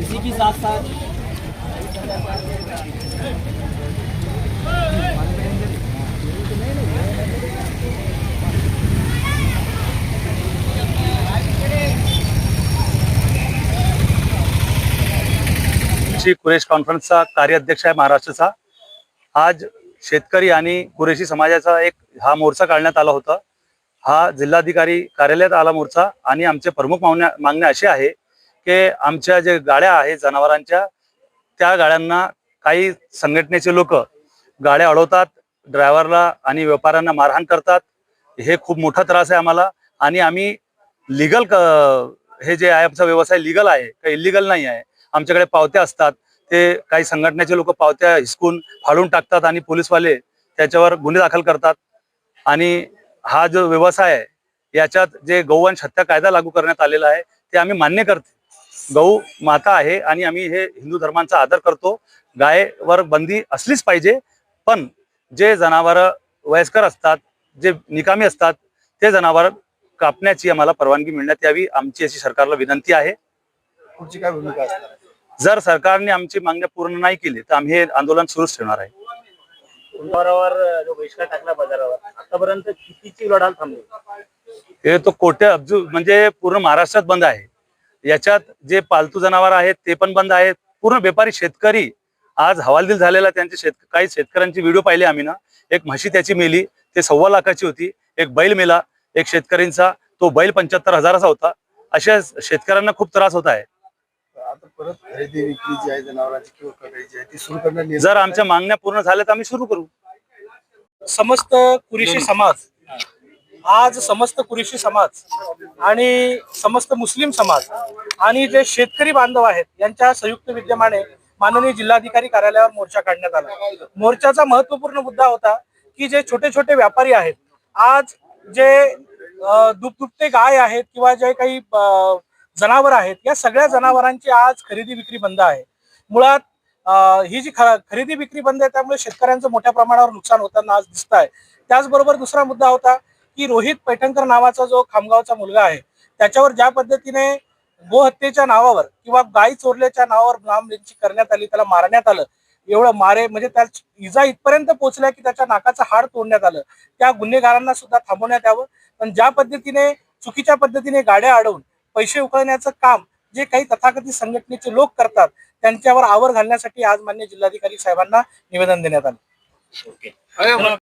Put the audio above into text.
इसी के साथ साथ श्री कुरेश कॉन्फरन्सचा कार्याध्यक्ष आहे महाराष्ट्राचा. आज शेतकरी आणि कुरेशी समाजाचा एक हा मोर्चा काढण्यात आला होता. हा जिल्हाधिकारी कार्यालयात आला मोर्चा आणि आमचे प्रमुख मागण्या मागण्या अशी आहे की आमच्या जे गाड्या आहेत जनावरांच्या त्या गाड्यांना काही संघटनेचे लोक गाड्या अडवतात ड्रायव्हरला आणि व्यापाऱ्यांना मारहाण करतात. हे खूप मोठा त्रास आहे आम्हाला आणि आम्ही लिगल हे जे आहे आमचा व्यवसाय लिगल आहे काही इलिगल नाही आहे. आमच्याकडे पावत्या असतात. ते काही संघटनेचे लोक पावत्या हिसकून फाडून टाकतात आणि पोलीसवाले त्याच्यावर गुन्हे दाखल करतात. आणि हा जो व्यवसाय आहे याच्यात जे गौवंश हत्या कायदा लागू करण्यात आलेला आहे ते आम्ही मान्य करते. गौ माता आहे आणि आम्ही हे हिंदू धर्मांचा आदर करतो. गायवर बंदी असलीच पाहिजे पण जे जनावर वयस्कर असतात जे निकामी असतात ते जनावर कापण्याची आम्हाला परवानगी मिळण्यात यावी आमची अशी सरकारला विनंती आहे. पुढची काय भूमिका? जर सरकारने आमची मागण्या पूर्ण नाही केली तर आम्ही हे आंदोलन सुरूच ठेवणार आहे. बहिष्कार टाकला बाजारावर आतापर्यंत कितीची लढाल थांबली? हे तो कोट्या अब्जू म्हणजे पूर्ण महाराष्ट्रात बंद आहे. याच्यात जे पालतू जनावर आहेत ते पण बंद आहेत. पूर्ण व्यापारी शेतकरी आज हवालदिल झालेला त्यांचे शेत काही शेतकऱ्यांची व्हिडिओ पाहिले आम्ही ना. एक म्हशी त्याची मेली ते सव्वा लाखाची होती. एक बैल मेला एक शेतकऱ्यांचा तो बैल पंच्याहत्तर हजाराचा होता. अशा शेतकऱ्यांना खूप त्रास होत आहे. आता परत खरेदी विक्री जी आहे जनावरांची किंवा कटाईची आहे ती सुरू करण्यात निर्णय जर आमच्या मागण्या पूर्ण झाल्या तर आम्ही सुरू करू. समस्त कुरेशी समाज आज समस्त कुरेशी समाज आणि समस्त मुस्लिम समाज आणि जे शेतकरी बांधव आहेत यांच्या संयुक्त विद्यमाने माननीय जिल्हाधिकारी कार्यालयावर मोर्चा काढण्यात आला. मोर्चाचा महत्त्वपूर्ण मुद्दा होता की जे छोटे छोटे व्यापारी आहेत आज जे अं, दुभदुभते गाय आहेत किंवा जे काही जनावर आहेत या सगळ्या जनावरांची आज खरेदी विक्री बंद आहे. मुळात ही जी ख- खरेदी विक्री बंद आहे त्यामुळे शेतकऱ्यांचं मोठ्या प्रमाणावर नुकसान होताना आज दिसत आहे त्याचबरोबर दुसरा मुद्दा होता की रोहित पैठणकर नावाचा जो खामगावचा मुलगा आहे त्याच्यावर ज्या पद्धतीने गोहत्येच्या नावावर किंवा गाय चोरल्याच्या नावावर नामलेंची करण्यात आली त्याला मारण्यात आलं एवढं मारे म्हणजे त्या इजा इथपर्यंत पोहोचल्या की त्याच्या नाकाचं हाड तोडण्यात आलं त्या गुन्हेगारांना सुद्धा थांबवण्यात यावं. पण ज्या पद्धतीने चुकीच्या पद्धतीने गाड्या अडवून पैसे उकळण्याचं काम जे काही तथाकथित संघटनेचे लोक करतात त्यांच्यावर आवर घालण्यासाठी आज मान्य जिल्हाधिकारी साहेबांना निवेदन देण्यात आलं.